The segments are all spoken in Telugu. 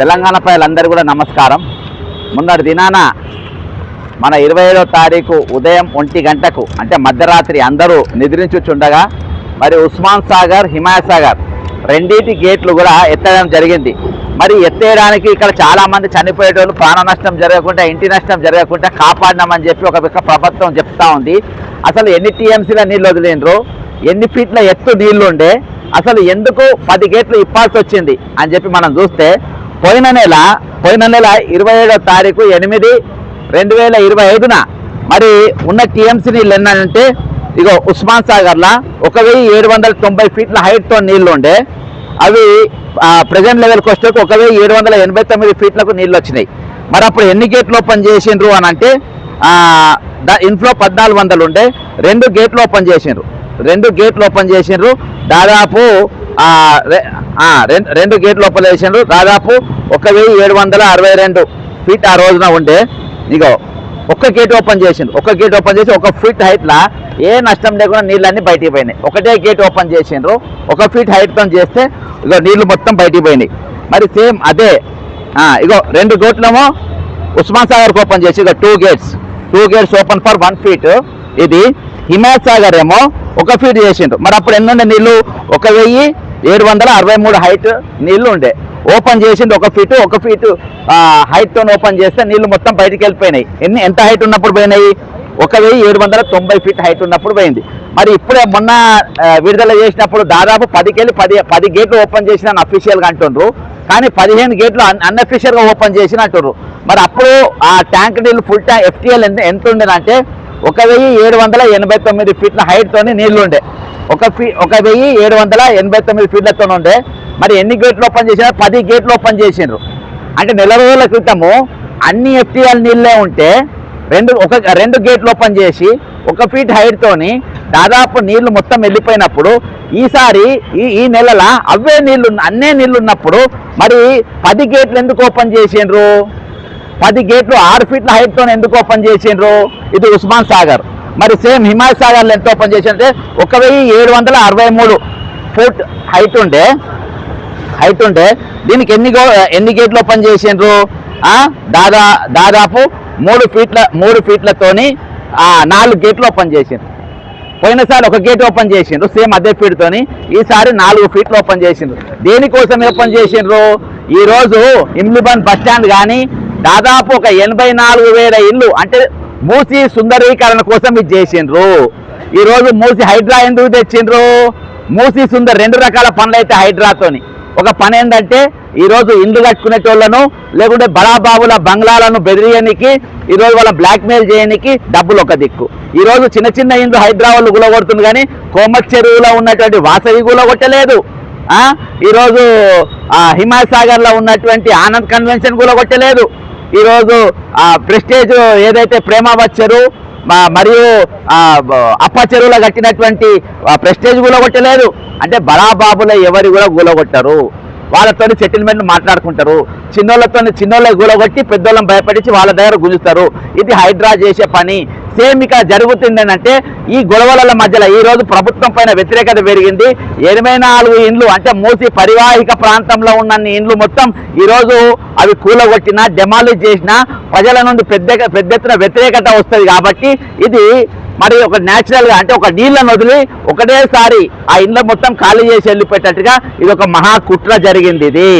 తెలంగాణ ప్రజలందరూ కూడా నమస్కారం. మొన్నటి దినాన మన ఇరవై ఏడో తారీఖు ఉదయం ఒంటి గంటకు అంటే మధ్యరాత్రి అందరూ నిద్రించుచుండగా మరి ఉస్మాన్ సాగర్ హిమాయత్ సాగర్ రెండింటి గేట్లు కూడా ఎత్తడం జరిగింది. మరి ఎత్తేయడానికి ఇక్కడ చాలా మంది చనిపోయేటోళ్ళు ప్రాణ నష్టం జరగకుండా ఇంటి నష్టం జరగకుండా కాపాడినామని చెప్పి ఒక పక్క ప్రభుత్వం చెప్తా ఉంది. అసలు ఎన్ని టీఎంసీల నీళ్ళు వదిలేండ్రు? ఎన్ని ఫీట్ల ఎత్తు నీళ్ళు ఉండే? అసలు ఎందుకు పది గేట్లు ఇప్పాల్సి వచ్చింది అని చెప్పి మనం చూస్తే పోయిన నెల పోయిన నెల ఇరవై ఏడో తారీఖు ఎనిమిది రెండు వేల ఇరవై ఐదున మరి ఉన్న టీఎంసీ నీళ్ళు ఎన్నంటే ఇగో ఉస్మాన్ సాగర్లా ఒక వెయ్యి ఏడు వందల తొంభై ఫీట్ల హైట్తో నీళ్ళు ఉండే అవి ప్రజెంట్ లెవెల్కి వచ్చేకి ఒక వెయ్యి ఏడు వందల ఎనభై తొమ్మిది ఫీట్లకు నీళ్ళు వచ్చినాయి. మరి అప్పుడు ఎన్ని గేట్లు ఓపెన్ చేసిండ్రు అని అంటే ఇన్ఫ్లో పద్నాలుగు వందలు ఉండే రెండు గేట్లు ఓపెన్ చేసిండ్రు. రెండు గేట్లు ఓపెన్ చేసిండ్రు. దాదాపు రెండు గేట్లు ఓపెన్ చేసిండ్రు. దాదాపు ఒక వెయ్యి ఏడు వందల అరవై రెండు ఫీట్ ఆ రోజున ఉండే. ఇగో ఒక్క గేట్ ఓపెన్ చేసిండ్రు. ఒక గేట్ ఓపెన్ చేసి ఒక ఫీట్ హైట్లా ఏ నష్టం లేకుండా నీళ్ళన్నీ బయటికి పోయినాయి. ఒకటే గేట్ ఓపెన్ చేసిండ్రు. ఒక ఫీట్ హైట్తో చేస్తే ఇగో నీళ్ళు మొత్తం బయటికి పోయినాయి. మరి సేమ్ అదే ఇగో రెండు గేట్లేమో ఉస్మాన్ సాగర్ ఓపెన్ చేసి ఇక two gates. Two gates open for one feet. ఇది హిమాయత్ సాగర్ ఏమో ఒక ఫీట్ చేసిండ్రు. మరి అప్పుడు ఎన్నుండే నీళ్ళు ఒక వెయ్యి ఏడు వందల అరవై మూడు హైట్ నీళ్ళు ఉండే. ఓపెన్ చేసిండు ఒక ఫీటు ఒక ఫీటు హైట్తో ఓపెన్ చేస్తే నీళ్ళు మొత్తం బయటికి వెళ్ళిపోయినాయి. ఎన్ని ఎంత హైట్ ఉన్నప్పుడు పోయినాయి? ఒక వెయ్యి ఏడు వందల తొంభై ఫీట్ హైట్ ఉన్నప్పుడు పోయింది. మరి ఇప్పుడే మొన్న విడుదల చేసినప్పుడు దాదాపు పదికెళ్ళి పది పది గేట్లు ఓపెన్ చేసిన అఫీషియల్గా అంటుండ్రు. కానీ పదిహేను గేట్లు అన్గా ఓపెన్ చేసిన అంటుర్రు మరి అప్పుడు ఆ ట్యాంక్ నీళ్ళు ఫుల్ ట్యాంక్ ఎఫ్టీఎల్ ఎంత ఎంత ఉండేదంటే ఒక వెయ్యి ఏడు వందల ఎనభై తొమ్మిది ఫీట్ల హైట్తోని నీళ్ళు ఉండే. ఒక ఫీ ఒక వెయ్యి ఏడు వందల ఎనభై తొమ్మిది ఫీట్లతో ఉండే. మరి ఎన్ని గేట్లు ఓపెన్ చేసినా పది గేట్లు ఓపెన్ చేసిండ్రు అంటే నెల రోజుల క్రితము అన్ని ఎఫ్టీఎల్ నీళ్ళే ఉంటే రెండు ఒక రెండు గేట్లు ఓపెన్ చేసి ఒక ఫీట్ హైట్తోని దాదాపు నీళ్ళు మొత్తం వెళ్ళిపోయినప్పుడు ఈసారి ఈ ఈ నెలల అవే నీళ్ళు అన్నే నీళ్ళు ఉన్నప్పుడు మరి పది గేట్లు ఎందుకు ఓపెన్ చేసిండ్రు పది గేట్లు ఆరు ఫీట్ల హైట్తో ఎందుకు ఓపెన్ చేసిండ్రు? ఇది ఉస్మాన్ సాగర్. మరి సేమ్ హిమాయత్ సాగర్ ఎంత ఓపెన్ చేసింటే ఒక వెయ్యి ఏడు వందల అరవై మూడు ఫుట్ హైట్ ఉండే. హైట్ ఉంటే దీనికి ఎన్ని గో ఎన్ని గేట్లు ఓపెన్ చేసిండ్రు? దాదా దాదాపు మూడు ఫీట్ల మూడు ఫీట్లతోని నాలుగు గేట్లు ఓపెన్ చేసిండ్రు. పోయినసారి ఒక గేట్ ఓపెన్ చేసిండ్రు సేమ్ అదే ఫీట్తోని ఈసారి నాలుగు ఫీట్లు ఓపెన్ చేసిండ్రు. దేనికోసం ఓపెన్ చేసిండ్రు? ఈరోజు ఇమ్లిబన్ బస్ స్టాండ్ కానీ దాదాపు ఒక ఎనభై నాలుగు వేల ఇల్లు అంటే మూసి సుందరీకరణ కోసం ఇది చేసిండ్రు. ఈరోజు మూసి హైడ్రా ఎందుకు తెచ్చిండ్రు? మూసి సుందర్ రెండు రకాల పనులు అయితే హైడ్రాతోని. ఒక పని ఏంటంటే ఈరోజు ఇండ్లు కట్టుకునేటోళ్ళను లేకుంటే బడాబాబుల బంగ్లాలను బెదిరియనికి ఈరోజు వాళ్ళ బ్లాక్మెయిల్ చేయడానికి డబ్బులు ఒక దిక్కు. ఈరోజు చిన్న చిన్న ఇండ్లు హైదరాబాద్ గులగొడుతుంది కానీ కోమక్ చెరువులో ఉన్నటువంటి వాసవి గులగొట్టలేదు. ఈరోజు ఈ రోజు ఉన్నటువంటి ఆనంద్ కన్వెన్షన్ గులగొట్టలేదు. ఈరోజు ఆ ప్రెస్టేజ్ ఏదైతే ప్రేమ వచ్చారు మా- మరియు అప్ప చెరువులో కట్టినటువంటి ప్రెస్టేజ్ గులగొట్టలేదు. అంటే బడాబాబుల ఎవరు కూడా గులగొట్టరు. వాళ్ళతో సెటిల్మెంట్ మాట్లాడుకుంటారు. చిన్నోళ్ళతో చిన్నోళ్ళ గులగొట్టి పెద్దోళ్ళని భయపడించి వాళ్ళ దగ్గర గుంజుతారు. ఇది హైడ్రా చేసే పని. సేమ్ ఇక్కడ జరుగుతుంది అంటే ఈ గొడవల మధ్యలో ఈ రోజు ప్రభుత్వం పైన వ్యతిరేకత పెరిగింది. ఎనభై నాలుగు ఇండ్లు అంటే మూసి పరివాహిక ప్రాంతంలో ఉన్న ఇండ్లు మొత్తం ఈరోజు అవి కూలగొట్టినా డెమాలిజ్ చేసినా ప్రజల నుండి పెద్ద పెద్ద ఎత్తున వ్యతిరేకత వస్తుంది కాబట్టి ఇది మరి ఒక న్యాచురల్గా అంటే ఒక నీళ్ళను వదిలి ఒకటేసారి ఆ ఇండ్ల మొత్తం ఖాళీ చేసి వెళ్ళిపోయేటట్టుగా ఇది ఒక మహా కుట్ర జరిగింది ఇది.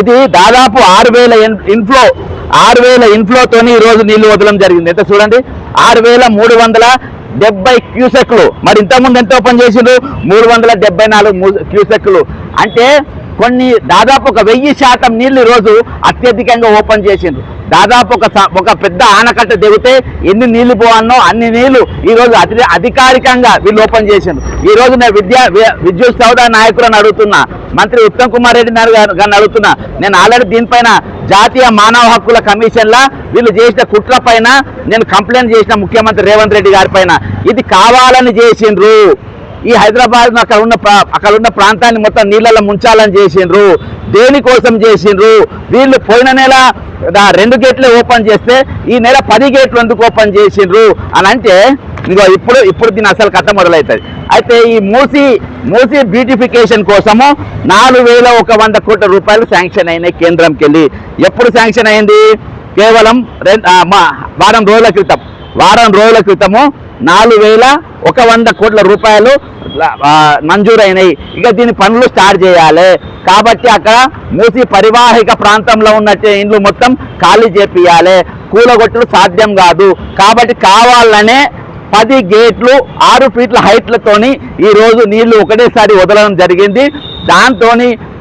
ఇది దాదాపు ఆరు వేల ఇన్ఫ్లో ఆరు వేల ఇన్ఫ్లోతోని ఈరోజు రోజు నీళ్ళు వదలడం జరిగింది. ఎంత చూడండి? ఆరు వేల మూడు వందల డెబ్బై క్యూసెక్లు. మరి ఇంతకుముందు ఎంత ఓపెన్ చేసిండ్రు? మూడు వందల డెబ్బై నాలుగు క్యూసెక్లు. అంటే కొన్ని దాదాపు ఒక వెయ్యి శాతం నీళ్ళు రోజు అత్యధికంగా ఓపెన్ చేసిండ్రు. దాదాపు ఒక ఒక పెద్ద ఆనకట్ట దిగితే ఎన్ని నీళ్ళు పోవాలనో అన్ని నీళ్ళు ఈరోజు అతి అధికారికంగా వీళ్ళు ఓపెన్ చేసింది ఈ రోజు నేను విద్యా విద్యుత్ సౌదా నాయకులను అడుగుతున్నా. మంత్రి ఉత్తమ్ కుమార్ రెడ్డి గారు గారిని అడుగుతున్నా. నేను ఆల్రెడీ దీనిపైన జాతీయ మానవ హక్కుల కమిషన్లా వీళ్ళు చేసిన కుట్ర పైన నేను కంప్లైంట్ చేసిన ముఖ్యమంత్రి రేవంత్ రెడ్డి గారి పైన. ఇది కావాలని చేసిండ్రు. ఈ హైదరాబాద్ అక్కడ ఉన్న ప్రా- అక్కడ ఉన్న ప్రాంతాన్ని మొత్తం నీళ్ళలో ముంచాలని చేసిండ్రు. దేనికోసం చేసిండ్రు? వీళ్ళు పోయిన నెల దా- రెండు గేట్లే ఓపెన్ చేస్తే ఈ నెల పది గేట్లు ఎందుకు ఓపెన్ చేసిండ్రు? అని అంటే ఇంకో ఇప్పుడు ఇప్పుడు దీని అసలు కథ మొదలవుతుంది అయితే ఈ మూసి మూసి బ్యూటిఫికేషన్ కోసము నాలుగు వేల ఒక వంద కోట్ల రూపాయలు శాంక్షన్ అయినాయి కేంద్రంకి వెళ్ళి ఎప్పుడు శాంక్షన్ అయింది? కేవలం రెండు వారం రోజుల క్రితం. వారం రోజుల క్రితము నాలుగు వేల ఒక వంద కోట్ల రూపాయలు మంజూరైనవి మంజూరైనాయి ఇక దీని పనులు స్టార్ట్ చేయాలి. కాబట్టి అక్కడ మూసి పరివాహిక ప్రాంతంలో ఉన్న ఇండ్లు మొత్తం ఖాళీ చేపియాలి. కూలగొట్టలు సాధ్యం కాదు. కాబట్టి కావాలనే పది గేట్లు ఆరు ఫీట్ల హైట్లతోని ఈరోజు నీళ్ళు ఒకటేసారి వదలడం జరిగింది. దాంతో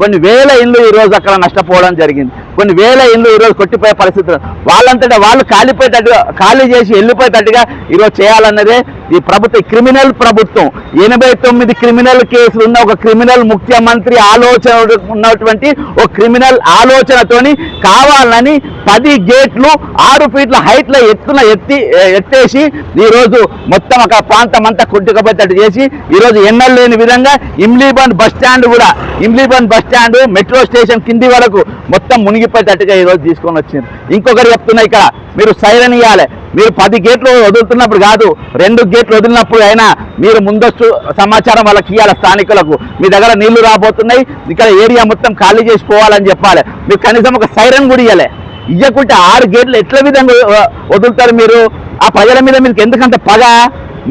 కొన్ని వేల ఇండ్లు ఈ రోజు అక్కడ నష్టపోవడం జరిగింది. కొన్ని వేల ఇండ్లు ఈ రోజు కొట్టిపోయే పరిస్థితులు. వాళ్ళంతటా వాళ్ళు కాలిపోయేటట్టుగా ఖాళీ చేసి వెళ్ళిపోయేటట్టుగా ఈరోజు చేయాలన్నదే ఈ ప్రభుత్వ క్రిమినల్ ప్రభుత్వం. ఎనభై తొమ్మిది క్రిమినల్ కేసులు ఉన్న ఒక క్రిమినల్ ముఖ్యమంత్రి ఆలోచన ఉన్నటువంటి ఒక క్రిమినల్ ఆలోచనతోని కావాలని పది గేట్లు ఆరు ఫీట్ల హైట్ల ఎత్తున ఎత్తి ఎత్తేసి ఈరోజు మొత్తం ఒక ప్రాంతం అంతా కొట్టుకపోయేటట్టు చేసి ఈరోజు ఎన్నెల్ లేని విధంగా ఇమ్లీబన్ బస్ స్టాండ్ కూడా Imliban bus stand metro station కింది వరకు మొత్తం మునిగిపోయేటట్టుగా ఈరోజు తీసుకొని వచ్చింది. ఇంకొకరు చెప్తున్నా ఇక్కడ మీరు సైరన్ ఇవ్వాలి మీరు పది గేట్లు వదులుతున్నప్పుడు కాదు రెండు గేట్లు వదిలినప్పుడు అయినా మీరు ముందస్తు సమాచారం వాళ్ళకి ఇవ్వాలి స్థానికులకు. మీ దగ్గర నీళ్ళు రాబోతున్నాయి ఇక్కడ ఏరియా మొత్తం ఖాళీ చేసి పోవాలని చెప్పాలి. మీరు కనీసం ఒక సైరన్ కూడా ఇవ్వాలి ఇవ్వకుంటే ఆరు గేట్లు ఎట్ల విధంగా వదులుతారు మీరు? ఆ ప్రజల మీద మీకు ఎందుకంత పగ?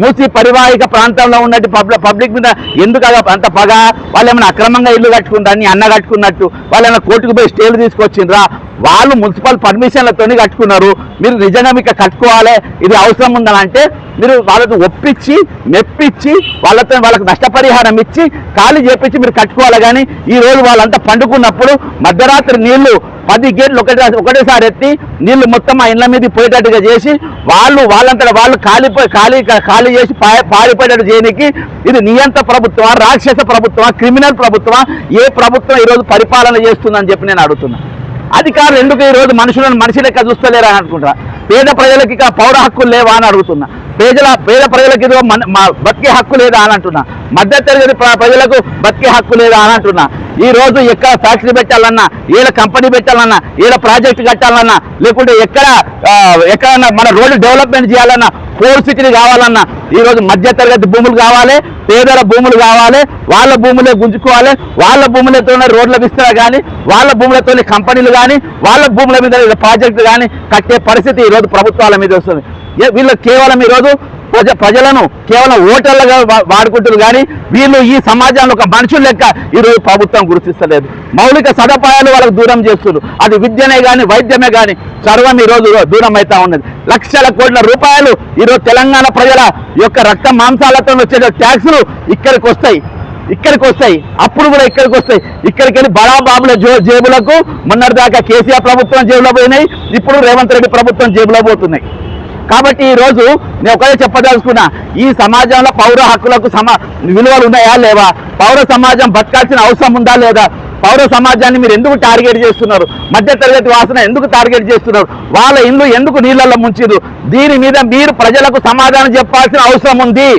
మూసి పరివాహిక ప్రాంతంలో ఉన్నట్టు పబ్లిక్ పబ్లిక్ మీద ఎందుకు అంత పగ? వాళ్ళు ఏమైనా అక్రమంగా ఇల్లు కట్టుకుంటారు అన్న కట్టుకున్నట్టు వాళ్ళు ఏమైనా కోర్టుకు పోయి స్టేలు తీసుకొచ్చిండ్రా? వాళ్ళు మున్సిపల్ పర్మిషన్లతోని కట్టుకున్నారు. మీరు నిజంగా మీకు కట్టుకోవాలి? ఇది అవసరం ఉందని అంటే మీరు వాళ్ళతో ఒప్పించి మెప్పించి వాళ్ళతో వాళ్ళకి నష్టపరిహారం ఇచ్చి ఖాళీ చేపించి మీరు కట్టుకోవాలి కానీ ఈ రోజు వాళ్ళంతా పండుకున్నప్పుడు మధ్యరాత్రి నీళ్ళు పది గేట్లు ఒకటే ఒకటేసారి ఎత్తి నీళ్ళు మొత్తం ఆ ఇండ్ల మీద పోయేటట్టుగా చేసి వాళ్ళు వాళ్ళంతటా వాళ్ళు ఖాళీ ఖాళీ ఖాళీ చేసి పారిపోయేటట్టు చేయడానికి ఇది నియంత ప్రభుత్వ రాక్షస ప్రభుత్వ క్రిమినల్ ప్రభుత్వ ఏ ప్రభుత్వం ఈరోజు పరిపాలన చేస్తుందని చెప్పి నేను అడుగుతున్నా. అధికారులు ఎందుకు ఈ రోజు మనుషులను మనిషి లెక్క చూస్తలేరా అని అనుకుంటున్నా. పేద ప్రజలకి ఇక పౌర హక్కులు లేవా అని అడుగుతున్నా. పేదల పేద ప్రజలకు ఇదిగో మన బతికే హక్కు లేదా అని అంటున్నా. మధ్య తరగతి ప్రజలకు బతికే హక్కు లేదా అని అంటున్నా. ఈ రోజు ఎక్కడ ఫ్యాక్టరీ పెట్టాలన్నా ఏడ కంపెనీ పెట్టాలన్నా ఏడ ప్రాజెక్ట్ కట్టాలన్నా లేకుంటే ఎక్కడ ఎక్కడన్నా మన రోడ్డు డెవలప్మెంట్ చేయాలన్నా ఫోర్ సిటీలు కావాలన్నా ఈ రోజు మధ్య తరగతి భూములు కావాలి పేదల భూములు కావాలి వాళ్ళ భూములే గుంజుకోవాలి వాళ్ళ భూములతోనే రోడ్ల విస్తరణ కానీ వాళ్ళ భూములతోనే కంపెనీలు కానీ వాళ్ళ భూముల మీద ప్రాజెక్టులు కానీ కట్టే పరిస్థితి ఈ రోజు ప్రభుత్వాల మీద వస్తుంది. వీళ్ళు కేవలం ఈరోజు ప్రజ ప్రజలను కేవలం ఓటర్లుగా వాడుకుంటారు కానీ వీళ్ళు ఈ సమాజంలో ఒక మనుషులు లెక్క ఈరోజు ప్రభుత్వం గుర్తిస్తలేదు. మౌలిక సదుపాయాలు వాళ్ళకు దూరం చేస్తున్నారు. అది విద్యనే కానీ వైద్యమే కానీ సర్వం ఈరోజు దూరం అవుతా ఉన్నది. లక్షల కోట్ల రూపాయలు ఈరోజు తెలంగాణ ప్రజల యొక్క రక్త మాంసాలతో వచ్చే ట్యాక్సులు ఇక్కడికి వస్తాయి. ఇక్కడికి వస్తాయి. అప్పుడు కూడా ఇక్కడికి వస్తాయి. ఇక్కడికి వెళ్ళి బడాబాబుల జో జేబులకు మొన్నటిదాకా కేసీఆర్ ప్రభుత్వం జేబులో పోయినాయి. ఇప్పుడు రేవంత్ రెడ్డి ప్రభుత్వం జేబులో పోతున్నాయి. కాబట్టి ఈ రోజు నేను ఒకటే చెప్పదలుచుకున్నా ఈ సమాజంలో పౌర హక్కులకు సమా విలువలు ఉన్నాయా లేవా? పౌర సమాజం బతకాల్సిన అవసరం ఉందా లేదా? పౌర సమాజాన్ని మీరు ఎందుకు టార్గెట్ చేస్తున్నారు? మధ్య తరగతి వాసన ఎందుకు టార్గెట్ చేస్తున్నారు? వాళ్ళ ఇల్లు ఎందుకు నీళ్ళల్లో ముంచిరు దీని మీద మీరు ప్రజలకు సమాధానం చెప్పాల్సిన అవసరం ఉంది.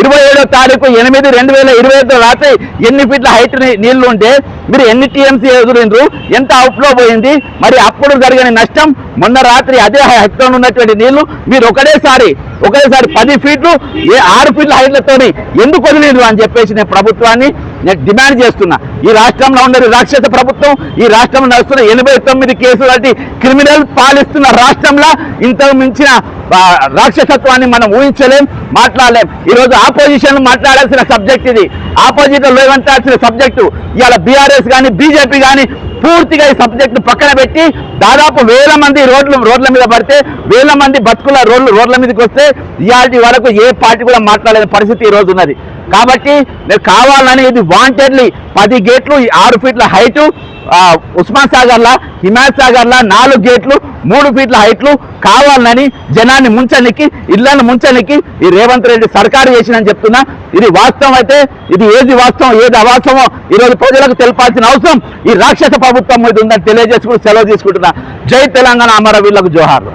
ఇరవై ఏడో తారీఖు ఎనిమిది రెండు వేల ఇరవై ఐదు రాత్రి ఎన్ని ఫీట్ల హైట్ నీళ్ళు ఉంటే మీరు ఎన్ని టీఎంసీ ఎదురిండ్రు ఎంత అవుట్లో పోయింది మరి అప్పుడు జరిగిన నష్టం మొన్న రాత్రి అదే హైట్ ఉన్నటువంటి నీళ్ళు మీరు ఒకటేసారి ఒకేసారి పది ఫీట్లు ఏ ఆరు ఫీట్ల హైట్లతోని ఎందుకు వదిలేదు అని చెప్పేసి నేను ప్రభుత్వాన్ని నేను డిమాండ్ చేస్తున్నా. ఈ రాష్ట్రంలో ఉన్న రాక్షస ప్రభుత్వం ఈ రాష్ట్రంలో నడుస్తున్న ఎనభై తొమ్మిది కేసులు లాంటి క్రిమినల్ పాలిస్తున్న రాష్ట్రంలో ఇంతకు మించిన రాక్షసత్వాన్ని మనం ఊహించలేం మాట్లాడలేం. ఈరోజు ఆపోజిషన్ మాట్లాడాల్సిన సబ్జెక్ట్ ఇది. ఆపోజిట్ లేవంటాల్సిన సబ్జెక్టు. ఇవాళ బీఆర్ఎస్ కానీ బీజేపీ కానీ పూర్తిగా ఈ సబ్జెక్ట్ పక్కన పెట్టి దాదాపు వేల మంది రోడ్లు రోడ్ల మీద పడితే వేల మంది బతుకుల రోడ్లు రోడ్ల మీదకి వస్తే ఇవాటి వరకు ఏ పార్టీ కూడా మాట్లాడలేని పరిస్థితి ఈ రోజు ఉన్నది. కాబట్టి నేను కావాలని ఇది వాంటెడ్లీ పది గేట్లు ఆరు ఫీట్ల హైటు ఆ, ఉస్మాన్ సాగర్లా హిమాయత్ సాగర్లా నాలుగు గేట్లు మూడు ఫీట్ల హైట్లు కావాలని జనాన్ని ముంచనికి ఇళ్ళను ముంచనికి ఈ రేవంత్ రెడ్డి సర్కారు చేసిందని చెప్తున్నా. ఇది వాస్తవం అయితే ఇది ఏది వాస్తవం ఏది అవాస్తవమో ఈ రోజు ప్రజలకు తెలపాల్సిన అవసరం. ఈ రాక్షస ప్రభుత్వం మీద ఉందని తెలియజేసుకుని సెలవు తీసుకుంటున్నా. జై తెలంగాణ అమరవీరులకు జోహార్